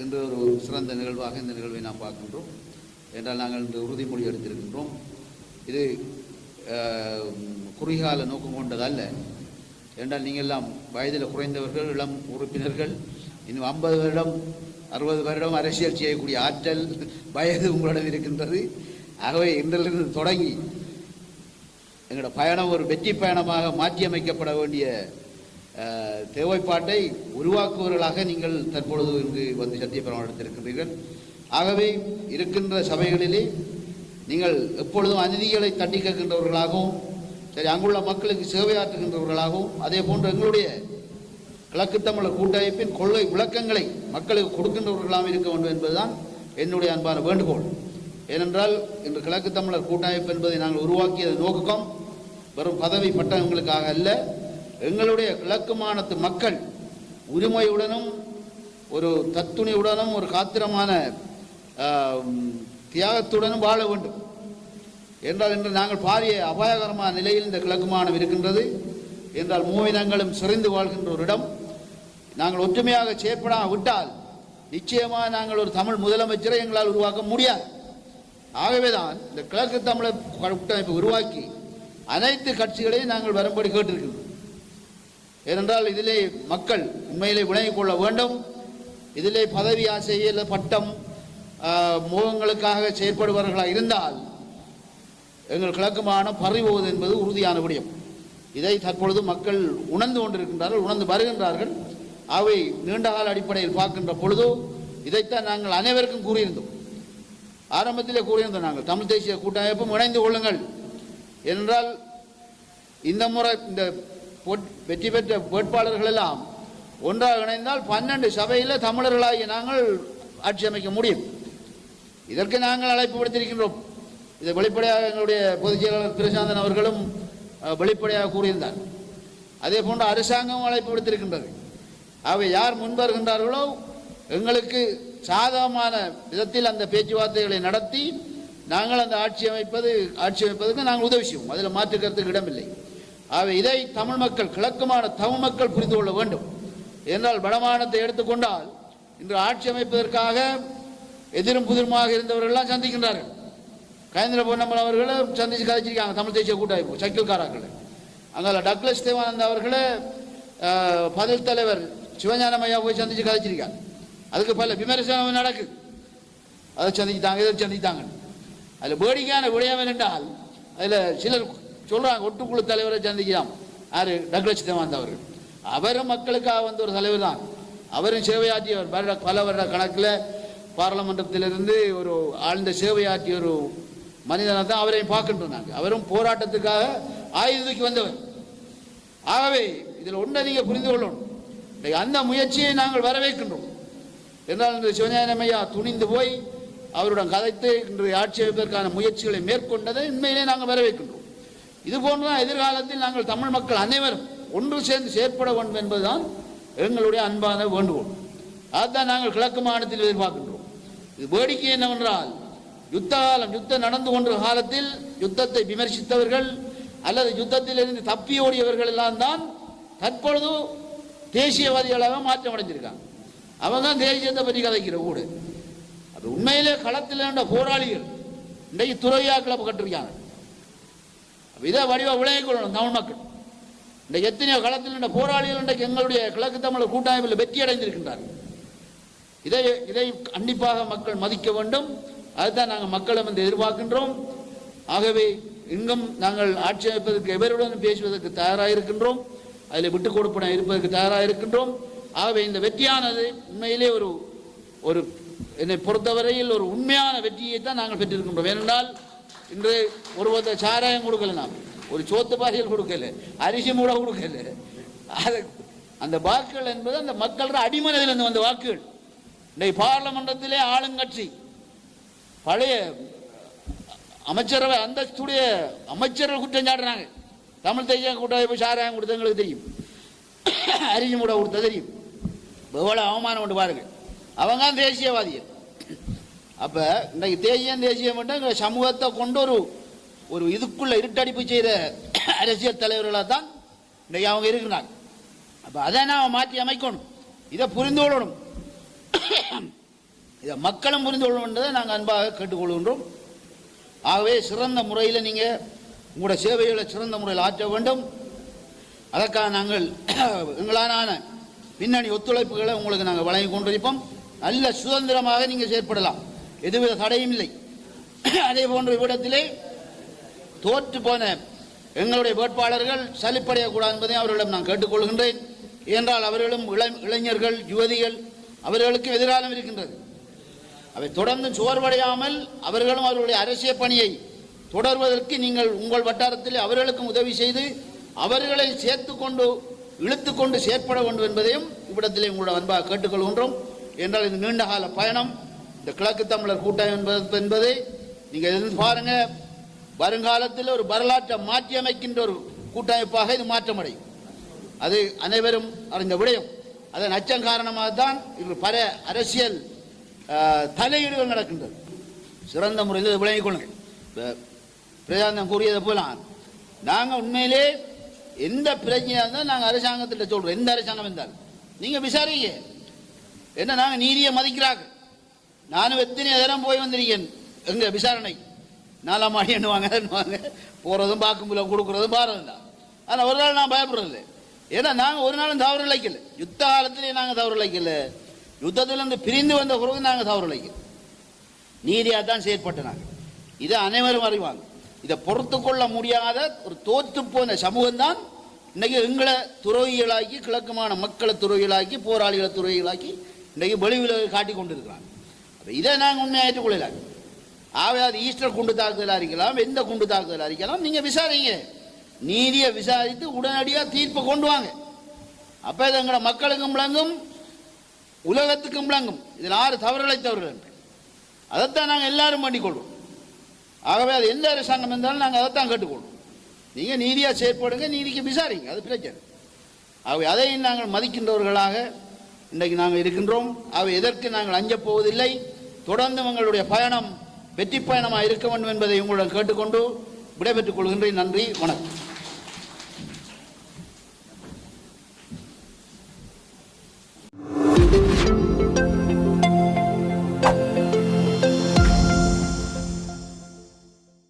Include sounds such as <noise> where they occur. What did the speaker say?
இன்று ஒரு சிறந்த நிகழ்வாக இந்த நிகழ்வை நாம் பார்க்கின்றோம். என்றால் நாங்கள் இன்று உறுதிமொழி எடுத்திருக்கின்றோம். இது குறுகால நோக்கம் கொண்டதல்ல. என்றால் நீங்கள் எல்லாம் வயதில் குறைந்தவர்கள் இளம் உறுப்பினர்கள் இன்னும் ஐம்பது வருடம் அறுபது வருடம் அரசியல் செய்யக்கூடிய ஆற்றல் வயது உங்களிடம் இருக்கின்றது. ஆகவே இன்றிலிருந்து தொடங்கி எங்களோட பயணம் ஒரு வெற்றி பயணமாக மாற்றியமைக்கப்பட வேண்டிய தேவைப்பாட்டை உருவாக்குவர்களாக நீங்கள் தற்பொழுது இங்கு வந்து சத்தியப்பிரமாணம் எடுத்திருக்கின்றீர்கள் ஆகவே இருக்கின்ற சபைகளிலே நீங்கள் எப்பொழுதும் அநீதிகளை தட்டி கேட்கின்றவர்களாகவும் சரி அங்குள்ள மக்களுக்கு சேவையாற்றுகின்றவர்களாகவும் அதே போன்று எங்களுடைய கிழக்கு தமிழர் கூட்டமைப்பின் கொள்கை விளக்கங்களை மக்களுக்கு கொடுக்கின்றவர்களாக இருக்க வேண்டும் என்பதுதான் என்னுடைய அன்பான வேண்டுகோள். ஏனென்றால் இன்று கிழக்கு தமிழர் கூட்டமைப்பு என்பதை நாங்கள் உருவாக்கிய நோக்கம் வெறும் பதவி பட்டங்களுக்காக அல்ல எங்களுடைய கிழக்கு மாநிலத்து மக்கள் உரிமையுடனும் ஒரு தத்துணியுடனும் ஒரு காத்திரமான தியாகத்துடனும் வாழ வேண்டும். என்றால் இன்று நாங்கள் பாரிய அபாயகரமான நிலையில் இந்த கிழக்கு மாநிலம் இருக்கின்றது. என்றால் மூவினங்களும் சிறைந்து வாழ்கின்ற ஒரு இடம். நாங்கள் ஒற்றுமையாக செயற்படாம விட்டால் நிச்சயமாக நாங்கள் ஒரு தமிழ் முதலமைச்சரை எங்களால் உருவாக்க முடியாது. ஆகவேதான் இந்த கிழக்கு தமிழர் கூட்டமைப்பை உருவாக்கி அனைத்து கட்சிகளையும் நாங்கள் வரும்படி கேட்டிருக்கிறோம். ஏனென்றால் இதிலே மக்கள் உண்மையிலே விளங்கிக் கொள்ள வேண்டும். இதிலே பதவி ஆசை இல்லை பட்டம் முகங்களுக்காக மோகங்களுக்காக செயற்படுபவர்களாக இருந்தால் எங்கள் கிழக்குமான பறிபோவது என்பது உறுதியான விடயம். இதை தற்பொழுது மக்கள் உணர்ந்து கொண்டிருக்கின்றார்கள் உணர்ந்து வருகின்றார்கள். அவை நீண்டகால அடிப்படையில் பார்க்கின்ற பொழுது இதைத்தான் நாங்கள் அனைவருக்கும் கூறியிருந்தோம். ஆரம்பத்திலே கூறியிருந்தோம் நாங்கள் தமிழ் தேசிய கூட்டமைப்பும் இணைந்து கொள்ளுங்கள். ஏனென்றால் இந்த முறை இந்த வெற்றி பெற்ற வேட்பாளர்கள் எல்லாம் ஒன்றாக இணைந்தால் பன்னெண்டு சபையில் தமிழர்களாகிய நாங்கள் ஆட்சி அமைக்க முடியும். இதற்கு நாங்கள் அழைப்பு விடுத்திருக்கின்றோம். இதை வெளிப்படையாக எங்களுடைய பொதுச் செயலாளர் திருசாந்தன் அவர்களும் வெளிப்படையாக கூறியிருந்தார். அதே போன்று அரசாங்கமும் அழைப்பு விடுத்திருக்கின்றது. அவை யார் முன்வருகின்றார்களோ எங்களுக்கு சாதகமான விதத்தில் அந்த பேச்சுவார்த்தைகளை நடத்தி நாங்கள் அந்த ஆட்சி அமைப்பது ஆட்சி அமைப்பதற்கு நாங்கள் உதவி செய்வோம். அதில் மாற்று கருத்துக்கு இடமில்லை. ஆகவே இதை தமிழ் மக்கள் கிழக்குமான தமிழ் மக்கள் புரிந்து கொள்ள வேண்டும். என்றால் வடமானத்தை எடுத்துக்கொண்டால் இன்று ஆட்சி அமைப்பதற்காக எதிரும் புதிருமாக இருந்தவர்கள்லாம் சந்திக்கின்றார்கள். கயந்திர பொன்னம்பலம் அவர்களை சந்திச்சு கதைச்சிருக்காங்க தமிழ் தேசிய கூட்டமைப்பு சைக்கிள்காரர்கள் அங்கே டக்ளஸ் தேவானந்த் அவர்களை பதில் தலைவர் சிவஞானம் ஐயா போய் சந்திச்சு கதைச்சிருக்காங்க. அதுக்கு பல விமர்சனம் நடக்குது. அதை சந்திக்கிட்டாங்க இதை சந்தித்தாங்க அதில் வேடிக்கையான விடயம் என்றால் அதில் சிலர் சொல்றாங்க ஒட்டுக்குழு தலைவரை சந்திக்கலாம். யாரு? டக்ளஸ் தேவானந்த் அவர்கள். அவரும் மக்களுக்காக வந்த ஒரு தலைவர் தான். அவரும் சேவையாற்றியவர் வருட பல வருட கணக்கில் பாராளுமன்றத்திலிருந்து ஒரு ஆழ்ந்த சேவையாற்றிய ஒரு மனிதனை தான் அவரையும் பார்க்கின்றோம் நாங்கள் அவரும் போராட்டத்துக்காக ஆயுதத்துக்கு வந்தவர். ஆகவே இதில் ஒன்றை நீங்கள் புரிந்து கொள்ளணும். அந்த முயற்சியை நாங்கள் வரவேற்கின்றோம். என்றால் இந்த சிவஞானமையா துணிந்து போய் அவருடன் கதைத்து இன்று ஆட்சி அமைப்பதற்கான முயற்சிகளை மேற்கொண்டதை உண்மையிலே நாங்கள் வரவேற்கின்றோம். இது போன்றுதான் எதிர்காலத்தில் நாங்கள் தமிழ் மக்கள் அனைவரும் ஒன்று சேர்ந்து செயற்பட வேண்டும் என்பதுதான் எங்களுடைய அன்பான வேண்டுகோள். அதுதான் நாங்கள் கிழக்கு மாநிலத்தில் எதிர்பார்க்கின்றோம். இது வேடிக்கை என்னவென்றால் யுத்த காலம் யுத்தம் நடந்து கொண்ட காலத்தில் யுத்தத்தை விமர்சித்தவர்கள் அல்லது யுத்தத்திலிருந்து தப்பி ஓடியவர்கள் எல்லாம் தான் தற்பொழுது தேசியவாதிகளாக மாற்றம் அடைஞ்சிருக்காங்க அவங்க தான் தேசியத்தை பற்றி கதைக்கிற கூடு அது உண்மையிலே களத்தில் இருந்த போராளிகள் இன்றைக்கு துறையாக்களை கட்டிருக்காங்க. இதை வடிவ விளையக்கொள்ளணும் தமிழ் மக்கள். இந்த எத்தனையோ களத்தில் இந்த போராளிகள் இன்றைக்கு எங்களுடைய கிழக்கு தமிழர் கூட்டமைப்பில் வெற்றி அடைந்திருக்கின்றார்கள். இதை இதை கண்டிப்பாக மக்கள் மதிக்க வேண்டும். அதுதான் நாங்கள் மக்களும் வந்து எதிர்பார்க்கின்றோம். ஆகவே இங்கும் நாங்கள் ஆட்சி அமைப்பதற்கு எவருடன் பேசுவதற்கு தயாராக இருக்கின்றோம். அதில் விட்டு கொடுப்பன இருப்பதற்கு தயாராக இருக்கின்றோம். ஆகவே இந்த வெற்றியானது உண்மையிலே ஒரு ஒரு என்னை பொறுத்தவரையில் ஒரு உண்மையான வெற்றியை தான் நாங்கள் பெற்றிருக்கின்றோம். ஏனென்றால் இன்று ஒருவத்த சாராயம் கொடுக்கல நாம். ஒரு சோத்து பாதையில் கொடுக்கல அரிசி மூட கொடுக்கல. அது அந்த வாக்குகள் என்பது அந்த மக்களோட அடிமனதிலிருந்து வந்த வாக்குகள். இன்றைக்கு பாராளுமன்றத்திலே ஆளுங்கட்சி பழைய அமைச்சரவை அந்தஸ்துடைய அமைச்சர்கள் குற்றம் சாட்டுறாங்க. தமிழ் தேசிய கூட்டமைப்பு சாராயம் கொடுத்தது எங்களுக்கு தெரியும். அரிசி மூட கொடுத்தது தெரியும். எவ்வளோ அவமானம் கொண்டு பாருங்கள் அவங்க தான் தேசியவாதிகள். அப்போ இன்றைக்கு தேசியம் தேசியம் மட்டும் சமூகத்தை கொண்டு ஒரு ஒரு இதுக்குள்ள இருட்டடிப்பு செய்கிற <coughs> அரசியல் தலைவர்களாக தான் இன்றைக்கு அவங்க இருக்கிறாங்க. அப்போ அதை நாம் மாற்றி அமைக்கணும். இதை புரிந்து கொள்ளணும். <coughs> இதை மக்களும் புரிந்து கொள்ளணும்ன்றதை நாங்கள் அன்பாக கேட்டுக்கொள்கின்றோம். ஆகவே சிறந்த முறையில் நீங்கள் உங்களோட சேவைகளை சிறந்த முறையில் ஆற்ற வேண்டும். அதற்காக நாங்கள் <coughs> எங்களான பின்னணி ஒத்துழைப்புகளை உங்களுக்கு நாங்கள் வழங்கி கொண்டிருப்போம். நல்ல சுதந்திரமாக நீங்கள் செயற்படலாம். எதுவித தடையும் இல்லை. அதே போன்ற இவ்விடத்திலே தோற்று போன எங்களுடைய வேட்பாளர்கள் சலிப்படையக்கூடாது என்பதை அவர்களிடம் நான் கேட்டுக்கொள்கின்றேன் என்றால் அவர்களும் இளம் இளைஞர்கள் யுவதிகள் அவர்களுக்கு எதிராலம் இருக்கின்றது. அவை தொடர்ந்து சோர்வடையாமல் அவர்களும் அவர்களுடைய அரசியல் பணியை தொடர்வதற்கு நீங்கள் உங்கள் வட்டாரத்தில் அவர்களுக்கும் உதவி செய்து அவர்களை சேர்த்து கொண்டு இழுத்து கொண்டு செயற்பட வேண்டும் என்பதையும் இவ்விடத்திலே உங்களோட அன்பாக கேட்டுக்கொள்கின்றோம் என்றால் இது நீண்டகால பயணம். இந்த கிழக்கு தமிழர் கூட்டம் என்பது என்பதை நீங்கள் எதிர்த்து பாருங்க. வருங்காலத்தில் ஒரு வரலாற்றை மாற்றி அமைக்கின்ற ஒரு கூட்டமைப்பாக இது மாற்றமடையும். அது அனைவரும் அறிந்த விடயம். அதன் அச்சம் காரணமாக தான் இது பல அரசியல் தலையீடுகள் நடக்கின்றது. சிறந்த முறையில் விளங்கிக் கொள்ளுங்கள். இப்ப பிரசாந்தம் கூறியதை போல நாங்கள் உண்மையிலே எந்த பிரச்சனையாக இருந்தாலும் நாங்கள் அரசாங்கத்திட்ட சொல்கிறோம் எந்த அரசாங்கம் இருந்தாலும். நீங்கள் விசாரிங்க. என்ன நாங்கள் நீதியை மதிக்கிறார்கள். நானும் எத்தனை நேரம் போய் வந்திருக்கேன்? எங்க விசாரணை? நாலாம் மாடி எண்ணுவாங்க எண்ணுவாங்க. போகிறதும் பார்க்கும்போது கொடுக்குறதும் பாரதம் தான் ஆனால் ஒரு நாள் நான் பயப்படுறது. ஏன்னா நாங்கள் ஒரு நாளும் தவறு இழைக்கல. யுத்த காலத்திலேயே நாங்கள் தவறு இழைக்கல. யுத்தத்திலிருந்து பிரிந்து வந்த பிறகு நாங்கள் தவறு இழைக்கல. நீதியாக தான் செயற்பட்டு நாங்கள் இதை அனைவரும் அறிவாங்க. இதை பொறுத்து கொள்ள முடியாத ஒரு தோற்று போன சமூகம் தான் இன்னைக்கு எங்களை துறவிகளாக்கி கிழக்குமான மக்களை துறவிகளாக்கி போராளிகளை துறவிகளாக்கி இன்னைக்கு வெளிவில் காட்டி கொண்டிருக்கிறாங்க. அப்போ இதை நாங்கள் உண்மையாக ஏற்றுக்கொள்ளல. ஆகவே அது ஈஸ்டர் குண்டு தாக்குதலாக இருக்கலாம் எந்த குண்டு தாக்குதலாக இருக்கலாம் நீங்கள் விசாரிங்க. நீதியை விசாரித்து உடனடியாக தீர்ப்பை கொண்டு வாங்க. அப்போ இது எங்களோட மக்களுக்கும் விளங்கும் உலகத்துக்கும் விளங்கும். இதில் ஆறு தவறுகளை தவறுகள் என்று. அதைத்தான் நாங்கள் எல்லாரும் பண்ணிக்கொள்வோம். ஆகவே அது எந்த அரசாங்கம் இருந்தாலும் நாங்கள் அதைத்தான் கேட்டுக்கொள்வோம். நீங்கள் நீதியாக செயற்படுங்க நீதிக்கு விசாரிங்க அது பிரச்சனை. ஆகவே அதையும் நாங்கள் மதிக்கின்றவர்களாக இன்றைக்கு நாங்கள் இருக்கின்றோம். அவை எதற்கு நாங்கள் அஞ்சப் போவதில்லை. தொடர்ந்து எங்களுடைய பயணம் வெற்றி பயணமாக இருக்க வேண்டும் என்பதை உங்களுடன் கேட்டுக்கொண்டு விடைபெற்றுக் கொள்கின்றேன். நன்றி வணக்கம்.